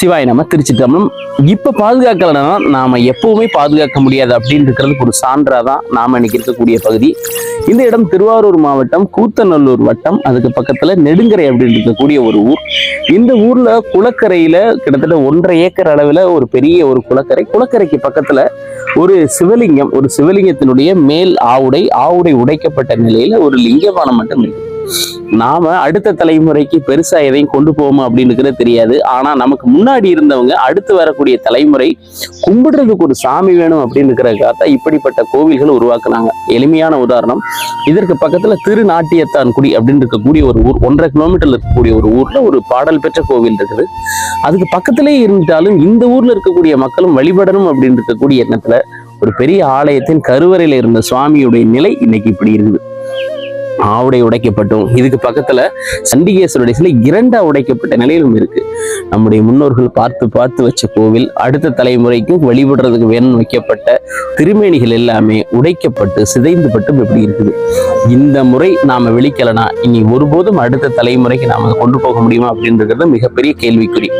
சிவாய் நம்ம திருச்சிட்டம்பலம் இப்ப பாதுகாக்கலைன்னா நாம எப்பவுமே பாதுகாக்க முடியாது அப்படின்னு இருக்கிறதுக்கு ஒரு சான்றாக தான் நாம இன்னைக்கு இருக்கக்கூடிய பகுதி. இந்த இடம் திருவாரூர் மாவட்டம் கூத்தநல்லூர் வட்டம் அதுக்கு பக்கத்துல நெடுங்கரை அப்படின்னு இருக்கக்கூடிய ஒரு ஊர். இந்த ஊர்ல குளக்கரையில் கிட்டத்தட்ட ஒன்றரை ஏக்கர் அளவுல ஒரு பெரிய ஒரு குளக்கரை. குளக்கரைக்கு பக்கத்துல ஒரு சிவலிங்கம் ஒரு சிவலிங்கத்தினுடைய மேல் ஆவுடை ஆவுடை உடைக்கப்பட்ட நிலையில ஒரு லிங்கபானம் மட்டும் இருக்குது. நாம அடுத்த தலைமுறைக்கு பெருசா எதையும் கொண்டு போவோமா அப்படின்னுக்கிறது தெரியாது. ஆனா நமக்கு முன்னாடி இருந்தவங்க அடுத்து வரக்கூடிய தலைமுறை கும்பிடுறதுக்கு ஒரு சாமி வேணும் அப்படின்னு இருக்கிறதுக்காக இப்படிப்பட்ட கோவில்கள் உருவாக்குனாங்க. எளிமையான உதாரணம் இதற்கு பக்கத்துல திருநாட்டியத்தான் குடி அப்படின்னு இருக்கக்கூடிய ஒரு ஊர் ஒன்றரை கிலோமீட்டர்ல இருக்கக்கூடிய ஒரு ஊர்ல ஒரு பாடல் பெற்ற கோவில் இருக்குது. அதுக்கு பக்கத்திலேயே இருந்துட்டாலும் இந்த ஊர்ல இருக்கக்கூடிய மக்களும் வழிபடணும் அப்படின்னு இருக்கக்கூடிய எண்ணத்துல ஒரு பெரிய ஆலயத்தின் கருவறையில இருந்த சுவாமியுடைய நிலை இன்னைக்கு இப்படி இருக்குது. ஆவுடை உடைக்கப்பட்டும். இதுக்கு பக்கத்துல சண்டிகேஸ்வருடைய சிலை இரண்டா உடைக்கப்பட்ட நிலையிலும் இருக்கு. நம்முடைய முன்னோர்கள் பார்த்து பார்த்து வச்ச கோவில் அடுத்த தலைமுறைக்கும் வழிபடுறதுக்கு வேணும் வைக்கப்பட்ட திருமேனிகள் எல்லாமே உடைக்கப்பட்டு சிதைந்து பட்டும் எப்படி இருக்குது. இந்த முறை நாம விழிக்கலனா இனி ஒருபோதும் அடுத்த தலைமுறைக்கு நாம கொண்டு போக முடியுமா அப்படின்றது மிகப்பெரிய கேள்விக்குறி.